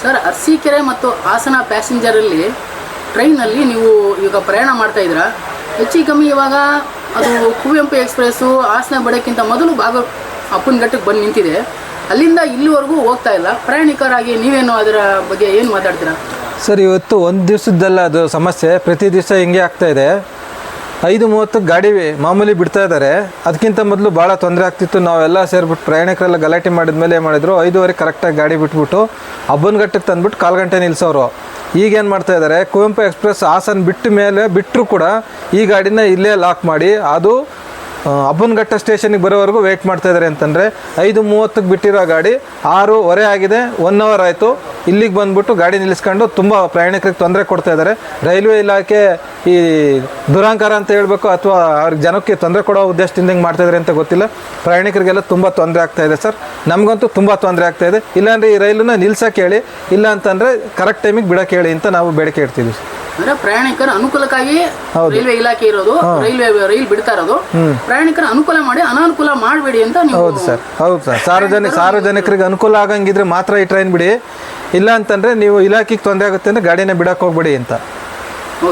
Sir Arsikere ಮತ್ತು ಹಾಸನ ಪ್ಯಾಸೆಂಜರಲ್ಲಿ ಟ್ರೈನಲ್ಲಿ ನೀವು ಈಗ ಪ್ರಯಾಣ ಮಾಡ್ತಾ ಇದ್ದೀರಾ? ಹೆಚ್ಚು ಕಮ್ಮಿ ಇವಾಗ ಅದು ಕುವೆಂಪು ಎಕ್ಸ್ಪ್ರೆಸ್ಸು ಹಾಸನ ಬಡಕ್ಕಿಂತ ಮೊದಲು ಬಾಗ ಅಪ್ಪನಘಟ್ಟಕ್ಕೆ ಬಂದು ನಿಂತಿದೆ. ಅಲ್ಲಿಂದ ಇಲ್ಲಿವರೆಗೂ ಹೋಗ್ತಾ ಇಲ್ಲ. ಪ್ರಯಾಣಿಕರಾಗಿ ನೀವೇನು ಅದರ ಬಗ್ಗೆ ಏನು ಮಾತಾಡ್ತೀರಾ? ಸರ್, ಇವತ್ತು ಒಂದು ದಿವಸದ್ದಲ್ಲ ಅದು ಸಮಸ್ಯೆ. ಪ್ರತಿ ದಿವಸ ಹಿಂಗೆ ಆಗ್ತಾ ಇದೆ. ಐದು ಮೂವತ್ತಕ್ಕೆ ಗಾಡಿ ಮಾಮೂಲಿ ಬಿಡ್ತಾ ಇದ್ದಾರೆ. ಅದಕ್ಕಿಂತ ಮೊದಲು ಭಾಳ ತೊಂದರೆ ಆಗ್ತಿತ್ತು. ನಾವೆಲ್ಲ ಸೇರಿಬಿಟ್ಟು ಪ್ರಯಾಣಿಕರೆಲ್ಲ ಗಲಾಟೆ ಮಾಡಿದ್ಮೇಲೆ ಏನು ಮಾಡಿದ್ರು? ಐದುವರೆ ಕರೆಕ್ಟಾಗಿ ಗಾಡಿ ಬಿಟ್ಬಿಟ್ಟು ಹಬ್ಬನಘಟ್ಟಕ್ಕೆ ತಂದ್ಬಿಟ್ಟು ಕಾಲು ಗಂಟೆ ನಿಲ್ಲಿಸೋರು ಈಗೇನು ಮಾಡ್ತಾ ಇದ್ದಾರೆ ಕುವೆಂಪು ಎಕ್ಸ್ಪ್ರೆಸ್ ಹಾಸನ ಬಿಟ್ಟ ಮೇಲೆ ಬಿಟ್ಟರು ಕೂಡ ಈ ಗಾಡಿನ ಇಲ್ಲೇ ಲಾಕ್ ಮಾಡಿ ಅದು ಅಬ್ಬನಘಟ್ಟ ಸ್ಟೇಷನಿಗೆ ಬರೋವರೆಗೂ ವೆಯ್ಟ್ ಮಾಡ್ತಾ ಇದ್ದಾರೆ ಅಂತಂದರೆ ಐದು ಮೂವತ್ತಕ್ಕೆ ಬಿಟ್ಟಿರೋ ಗಾಡಿ ಆರೂವರೆ ಆಗಿದೆ ಒನ್ ಅವರ್ ಆಯಿತು. ಇಲ್ಲಿಗೆ ಬಂದುಬಿಟ್ಟು ಗಾಡಿ ನಿಲ್ಲಿಸ್ಕೊಂಡು ತುಂಬ ಪ್ರಯಾಣಿಕರಿಗೆ ತೊಂದರೆ ಕೊಡ್ತಾ ಇದ್ದಾರೆ ರೈಲ್ವೆ ಇಲಾಖೆ ಈ ದುರಾಂಕಾರ ಅಂತ ಹೇಳಬೇಕು ಅಥವಾ ಅವ್ರಿಗೆ ಜನಕ್ಕೆ ತೊಂದರೆ ಕೊಡೋ ಉದ್ದೇಶದಿಂದ ಹಿಂಗೆ ಮಾಡ್ತಾ ಇದ್ದಾರೆ ಅಂತ ಗೊತ್ತಿಲ್ಲ. ಪ್ರಯಾಣಿಕರಿಗೆಲ್ಲ ತುಂಬ ತೊಂದರೆ ಆಗ್ತಾಯಿದೆ ಇದೆ ಸರ್. ನಮಗಂತೂ ತುಂಬ ತೊಂದರೆ ಆಗ್ತಾಯಿದೆ ಇಲ್ಲಾಂದರೆ ಇಲ್ಲಾಂದ್ರೆ ಈ ರೈಲನ್ನ ನಿಲ್ಸೋಕೆ ಹೇಳಿ ಇಲ್ಲ ಅಂತಂದರೆ ಕರೆಕ್ಟ್ ಟೈಮಿಗೆ ಬಿಡಕ್ಕೆ ಹೇಳಿ ಅಂತ ನಾವು ಬೇಡಿಕೆ ಇಡ್ತೀವಿ ಅಂದ್ರೆ ಪ್ರಯಾಣಿಕರ ಅನುಕೂಲಕ್ಕಾಗಿ. ರೈಲ್ವೆ ಇಲಾಖೆ ಇರೋದು ರೈಲ್ವೆ ರೈಲ್ ಬಿಡ್ತಾ ಇರೋದು. ಪ್ರಯಾಣಿಕರ ಅನುಕೂಲ ಮಾಡಿ ಅನಾನುಕೂಲ ಮಾಡಬೇಡಿ ಅಂತ ಹೌದು ಸರ್. ಹೌದು ಸರ್. ಸಾರ್ವಜನಿಕ ಸಾರ್ವಜನಿಕರಿಗೆ ಅನುಕೂಲ ಆಗಂಗಿದ್ರೆ ಮಾತ್ರ ಈ ಟ್ರೈನ್ ಬಿಡಿ. ಇಲ್ಲ ಅಂತಂದ್ರೆ ನೀವು ಇಲಾಖೆಗೆ ತೊಂದರೆ ಆಗುತ್ತೆ ಅಂದ್ರೆ ಗಾಡಿನ ಬಿಡಕ್ಕೆ ಹೋಗ್ಬೇಡಿ ಅಂತ.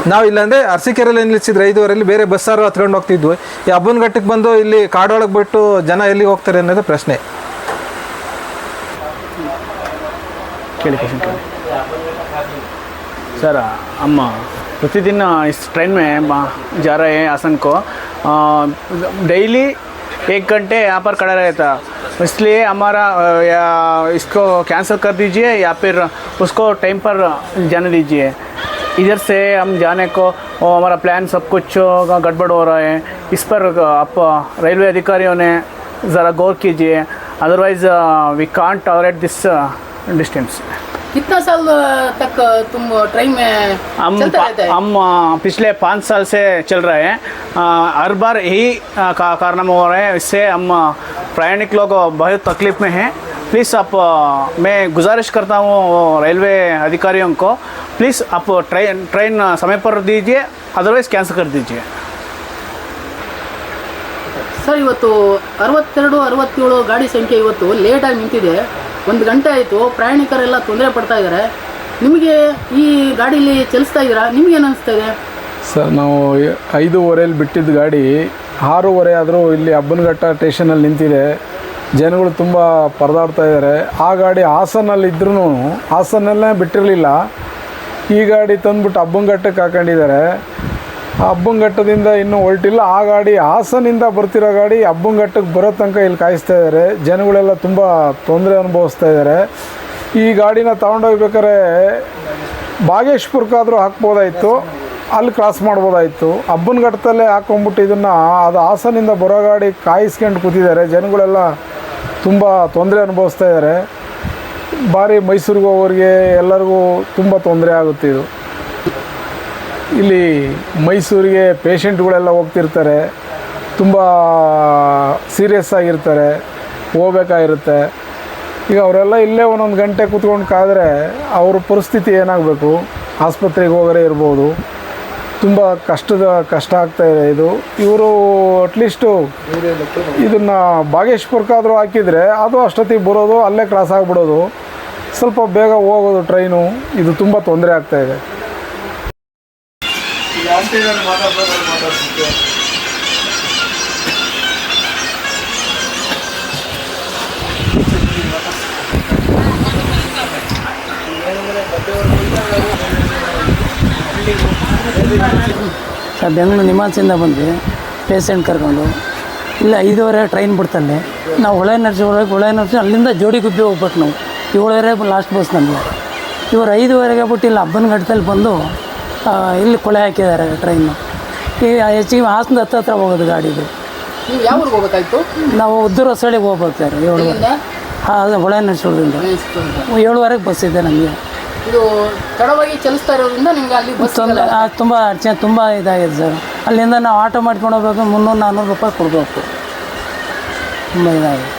ನಾವು ಇಲ್ಲಾಂದ್ರೆ ಅರಸೀಕೆರೆಯಲ್ಲಿ ನಿಲ್ಲಿಸಿದ್ರೆ ಐದುವರೆಲ್ಲಿ ಬೇರೆ ಬಸ್ಸಾರು ಹತ್ಕೊಂಡು ಹೋಗ್ತಿದ್ವಿ ಈ ಹಬ್ಬನಘಟ್ಟಕ್ಕೆ ಬಂದು ಇಲ್ಲಿ ಕಾಡೊಳಗೆ ಬಿಟ್ಟು ಜನ ಎಲ್ಲಿಗೆ ಹೋಗ್ತಾರೆ ಅನ್ನೋದು ಪ್ರಶ್ನೆ केली क्वेश्चन केली सर हम प्रतिदिन इस ट्रेन में ब- जा रहे हैं हासन को डेली एक घंटे यहाँ पर खड़ा रहता इसलिए हमारा अ, या इसको कैंसिल कर दीजिए या फिर उसको टाइम पर जाने दीजिए इधर से हम जाने को हमारा प्लान सब कुछ गड़बड़ हो रहा है। इस पर आप रेलवे अधिकारियों ने ज़रा गौर कीजिए। Otherwise we can't tolerate this distance कितना साल तक तुम ट्रेन में हम हम पिछले पाँच साल से चल रहे हैं। हर बार यही का कारण हो रहे हैं। इससे हम प्रयाणिक लोग बहुत तकलीफ़ में हैं। प्लीज़ आप मैं गुजारिश करता हूँ रेलवे अधिकारियों को प्लीज़ आप ट्रेन ट्रेन समय पर दीजिए अदरवाइज़ कैंसिल कर दीजिए ಸರ್ ಇವತ್ತು ಅರವತ್ತೆರಡು ಅರವತ್ತೇಳು ಗಾಡಿ ಸಂಖ್ಯೆ ಇವತ್ತು ಲೇಟಾಗಿ ನಿಂತಿದೆ ಒಂದು ಗಂಟೆ ಆಯಿತು ಪ್ರಯಾಣಿಕರೆಲ್ಲ ತೊಂದರೆ ಪಡ್ತಾ ಇದ್ದಾರೆ ನಿಮಗೆ ಈ ಗಾಡೀಲಿ ಚಲಿಸ್ತಾ ಇದ್ದೀರಾ ನಿಮ್ಗೇನು ಅನಿಸ್ತಾ ಇದೆ ಸರ್ ನಾವು ಐದೂವರೆಯಲ್ಲಿ ಬಿಟ್ಟಿದ್ದ ಗಾಡಿ ಆರೂವರೆ ಆದರೂ ಇಲ್ಲಿ ಹಬ್ಬನಘಟ್ಟ ಸ್ಟೇಷನಲ್ಲಿ ನಿಂತಿದೆ ಜನಗಳು ತುಂಬ ಪರದಾಡ್ತಾ ಇದ್ದಾರೆ ಆ ಗಾಡಿ ಹಾಸನಲ್ಲಿ ಇದ್ರೂ ಹಾಸನಲ್ಲೇ ಬಿಟ್ಟಿರಲಿಲ್ಲ ಈ ಗಾಡಿ ತಂದ್ಬಿಟ್ಟು ಅಬ್ಬಂಗಟ್ಟಕ್ಕೆ ಹಾಕೊಂಡಿದ್ದಾರೆ. ಆ ಅಬ್ಬಂಗಟ್ಟದಿಂದ ಇನ್ನೂ ಹೊರಟಿಲ್ಲ. ಆ ಗಾಡಿ ಹಾಸನಿಂದ ಬರ್ತಿರೋ ಗಾಡಿ ಅಬ್ಬಂಗಟ್ಟಕ್ಕೆ ಬರೋ ತನಕ ಇಲ್ಲಿ ಕಾಯಿಸ್ತಾ ಇದ್ದಾರೆ. ಜನಗಳೆಲ್ಲ ತುಂಬ ತೊಂದರೆ ಅನುಭವಿಸ್ತಾ ಇದ್ದಾರೆ. ಈ ಗಾಡಿನ ತಗೊಂಡೋಗ್ಬೇಕಾದ್ರೆ ಬಾಗೇಶ್ಪುರ್ಕಾದರೂ ಹಾಕ್ಬೋದಾಯಿತು. ಅಲ್ಲಿ ಕ್ರಾಸ್ ಮಾಡ್ಬೋದಾಯಿತು. ಹಬ್ಬನಘಟ್ಟದಲ್ಲೇ ಹಾಕೊಂಡ್ಬಿಟ್ಟು ಇದನ್ನು ಅದು ಹಾಸನಿಂದ ಬರೋ ಗಾಡಿ ಕಾಯಿಸ್ಕೊಂಡು ಕೂತಿದ್ದಾರೆ. ಜನಗಳೆಲ್ಲ ತುಂಬ ತೊಂದರೆ ಅನುಭವಿಸ್ತಾ ಇದ್ದಾರೆ. ಭಾರಿ ಮೈಸೂರಿಗೆ ಹೋಗೋರಿಗೆ ಎಲ್ಲರಿಗೂ ತುಂಬ ತೊಂದರೆ ಆಗುತ್ತೆ ಇದು. ಇಲ್ಲಿ ಮೈಸೂರಿಗೆ ಪೇಷಂಟ್ಗಳೆಲ್ಲ ಹೋಗ್ತಿರ್ತಾರೆ, ತುಂಬ ಸೀರಿಯಸ್ ಆಗಿರ್ತಾರೆ, ಹೋಗ್ಬೇಕಾಗಿರುತ್ತೆ. ಈಗ ಅವರೆಲ್ಲ ಇಲ್ಲೇ ಒಂದೊಂದು ಗಂಟೆ ಕೂತ್ಕೊಂಡು ಕಾದರೆ ಅವ್ರ ಪರಿಸ್ಥಿತಿ ಏನಾಗಬೇಕು? ಆಸ್ಪತ್ರೆಗೆ ಹೋಗರೆ ಇರ್ಬೋದು. ತುಂಬ ಕಷ್ಟದ, ಕಷ್ಟ ಆಗ್ತಾ ಇದೆ ಇದು. ಇವರು ಅಟ್ಲೀಸ್ಟು ಇದನ್ನು ಬಾಗೇಶ್ಪುರಕ್ಕಾದರೂ ಹಾಕಿದರೆ ಅದು ಅಷ್ಟೊತ್ತಿಗೆ ಬರೋದು, ಅಲ್ಲೇ ಕ್ರಾಸ್ ಆಗಿಬಿಡೋದು. ಸ್ವಲ್ಪ ಬೇಗ ಹೋಗೋದು ಟ್ರೈನು ಇದು ತುಂಬ ತೊಂದರೆ ಆಗ್ತಾ ಸರ್ ಬೆಂಗಳೂರು ನಿಮಾನ್ಸಿಂದ ಬಂದ್ವಿ. ಪೇಷಂಟ್ ಕರ್ಕೊಂಡು. ಇಲ್ಲ ಐದುವರೆ ಟ್ರೈನ್ ಬಿಡ್ತಲ್ಲಿ ನಾವು ಹೊಳೆ ನರ್ಸಿ ಹೋಗಿ ಹೊಳೆ ನರ್ಸಿ ಅಲ್ಲಿಂದ ಜೋಡಿ ಗುಬ್ಬಿ ಹೋಗ್ಬೇಕು ನಾವು. ಏಳುವರೆ ಲಾಸ್ಟ್ ಬಸ್ ನಮಗೆ. ಇವರು ಐದುವರೆಗೆ ಬಿಟ್ಟು ಇಲ್ಲಿ ಹಬ್ಬನಘಟ್ಟದಲ್ಲಿ ಬಂದು ಇಲ್ಲಿ ಕೊಳೆ ಹಾಕಿದ್ದಾರೆ ಟ್ರೈನು ಈ ಹೆಚ್ಚಿಗೆ ಹಾಸನದ ಹತ್ರ ಹತ್ರ ಹೋಗೋದು ಗಾಡಿದು ನೀವು ಯಾವ ಊರಿಗೆ ನಾವು ಉದ್ದೂರು ಹೊಸಳಿಗೆ ಹೋಗ್ಬೇಕು ಸರ್ ಏಳುವರೆ. ಹಾಂ ಅದೇ ಹೊಳೆ ನರ್ಸಿಗಳಿಂದ ಏಳುವರೆಗೆ ಬಸ್ ಇದೆ ನಮಗೆ. ಇದು ತಡವಾಗಿ ಚಲಿಸ್ತಾ ಇರೋದ್ರಿಂದ ನಿಮ್ಗೆ ಅಲ್ಲಿ ಬಸ್ ತುಂಬ ಅರ್ಚನೆ ತುಂಬ ಇದಾಗಿದೆ ಸರ್. ಅಲ್ಲಿಂದ ನಾವು ಆಟೋ ಮಾಡ್ಕೊಂಡು ಹೋಗ್ಬೇಕು ಮುನ್ನೂರು ನಾನ್ನೂರು ರೂಪಾಯಿ ಕೊಡಬೇಕು. ತುಂಬ ಇದಾಗಿದೆ.